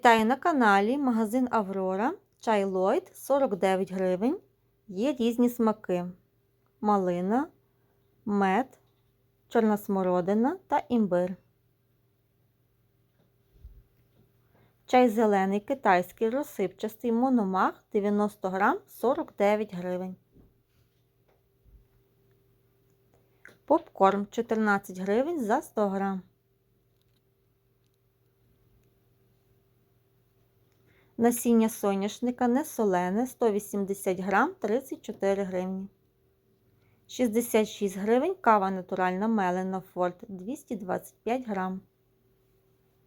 Вітаю на каналі магазин Аврора. Чай Ллойд 49 гривень. Є різні смаки: малина, мед, чорна смородина та імбир. Чай зелений китайський розсипчастий мономах 90 грам 49 гривень. Попкорн 14 гривень за 100 грам. Насіння соняшника не солене 180 грам 34 гривні. 66 гривень кава натуральна мелена Форт 225 грам.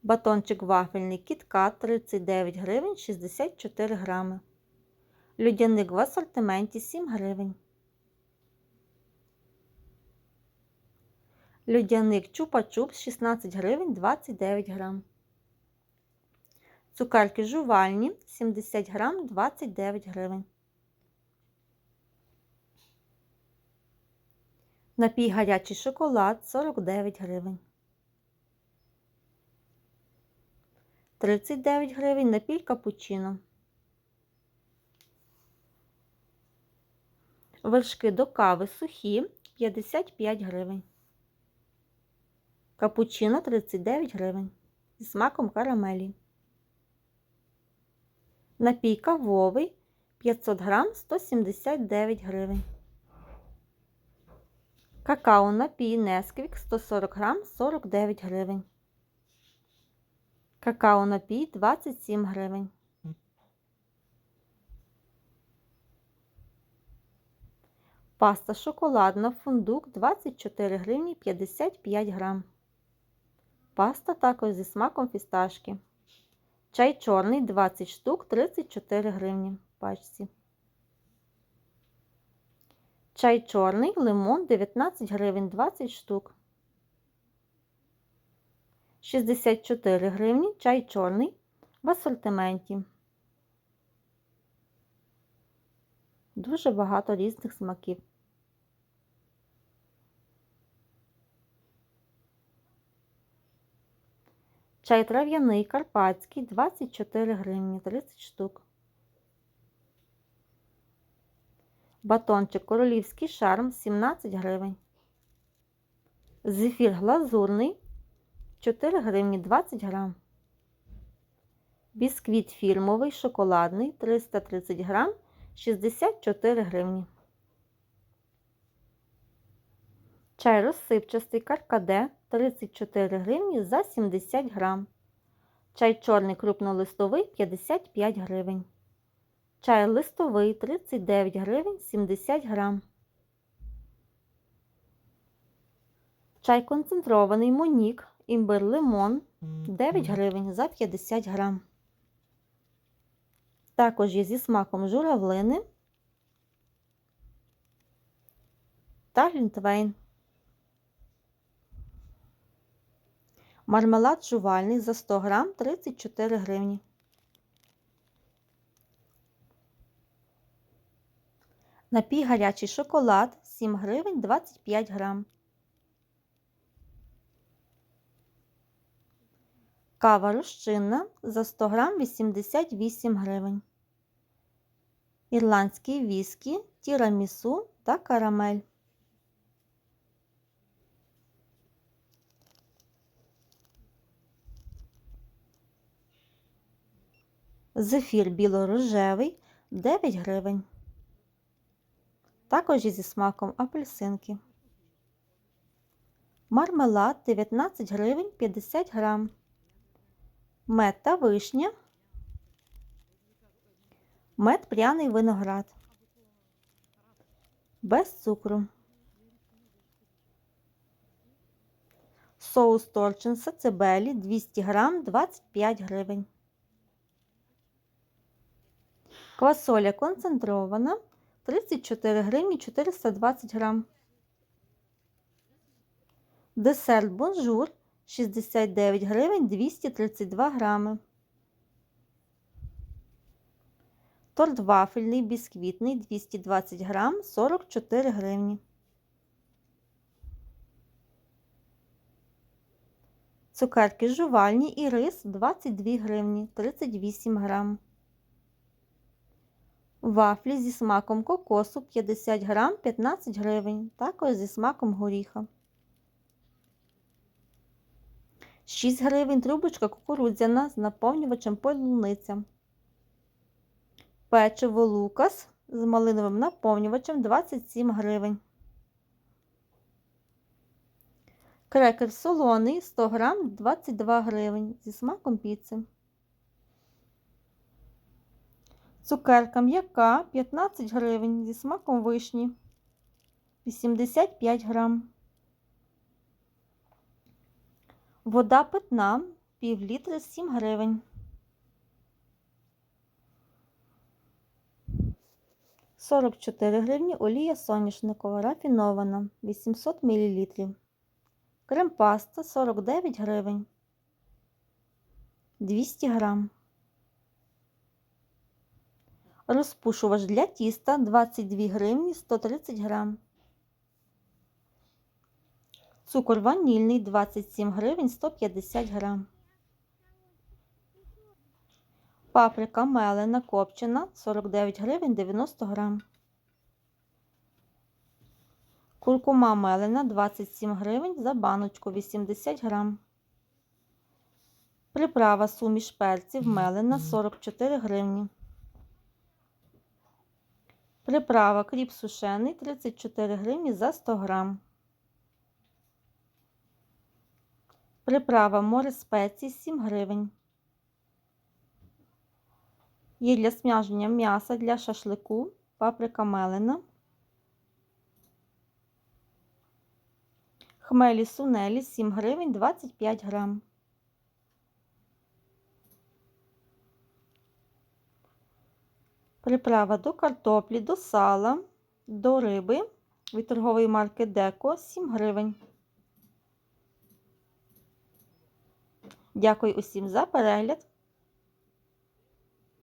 Батончик вафельний кіткат 39 гривень 64 грами. Людяник в асортименті 7 гривень. Людяник чупа-чупс 16 гривень 29 грам. Цукерки жувальні 70 грам 29 гривень. Напій гарячий шоколад 49 гривень. 39 гривень напій капучино. Вершки до кави сухі 55 гривень. Капучино 39 гривень. Зі смаком карамелі. Напій кавовий 500 грам 179 гривень. Какао напій Несквік 140 грам 49 гривень. Какао напій 27 гривень. Паста шоколадна фундук 24 гривні 55 грам. Паста також зі смаком фісташки. Чай чорний 20 штук 34 гривні в пачці. Чай чорний лимон 19 гривень 20 штук. 64 гривні чай чорний в асортименті. Дуже багато різних смаків. Чай трав'яний карпатський 24 гривні 30 штук. Батончик королівський шарм 17 гривень. Зефір глазурний 4 гривні 20 грам. Бісквіт фірмовий шоколадний 330 грам 64 гривні. Чай розсипчастий каркаде 34 гривні за 70 грам. Чай чорний крупнолистовий 55 гривень. Чай листовий 39 гривень 70 грам. Чай концентрований Монік імбир лимон 9 гривень за 50 грам. Також є зі смаком журавлини та глінтвейн. Мармелад жувальний за 100 грам 34 гривні. Напій гарячий шоколад 7 гривень 25 грам. Кава розчинна за 100 грам 88 гривень. Ірландський віскі, тірамісу та карамель. Зефір білорожевий 9 гривень. Також і зі смаком апельсинки. Мармелад 19 гривень 50 грам. Мед та вишня. Мед пряний виноград. Без цукру. Соус торчин сацебелі 200 грам 25 гривень. Квасоля концентрована 34 гривні 420 грам. Десерт бонжур 69 гривень 232 грами. Торт вафельний бісквітний 220 грам 44 гривні. Цукерки жувальні і рис 22 гривні 38 грам. Вафлі зі смаком кокосу 50 грам 15 гривень, також зі смаком горіха. 6 гривень трубочка кукурудзяна з наповнювачем полуниця. Печиво лукас з малиновим наповнювачем 27 гривень. Крекер солоний 100 грам 22 гривень зі смаком піци. Цукерка м'яка 15 гривень зі смаком вишні 85 грам. Вода питна пів літра 7 гривень. Сорок чотири гривні олія соняшникова рафінована 800 мл. Крем-паста 49 гривень. 200 грам. Розпушувач для тіста 22 гривні 130 грам. Цукор ванільний 27 гривень 150 грам. Паприка мелена копчена 49 гривень 90 грам. Куркума мелена 27 гривень за баночку 80 грам. Приправа суміш перців мелена 44 гривні. Приправа кріп сушений 34 гривні за 100 грам. Приправа море спецій 7 гривень. Є для смаження м'яса для шашлику, паприка мелена. Хмелі сунелі 7 гривень 25 грам. Приправа до картоплі, до сала, до риби від торгової марки Деко 7 гривень. Дякую усім за перегляд.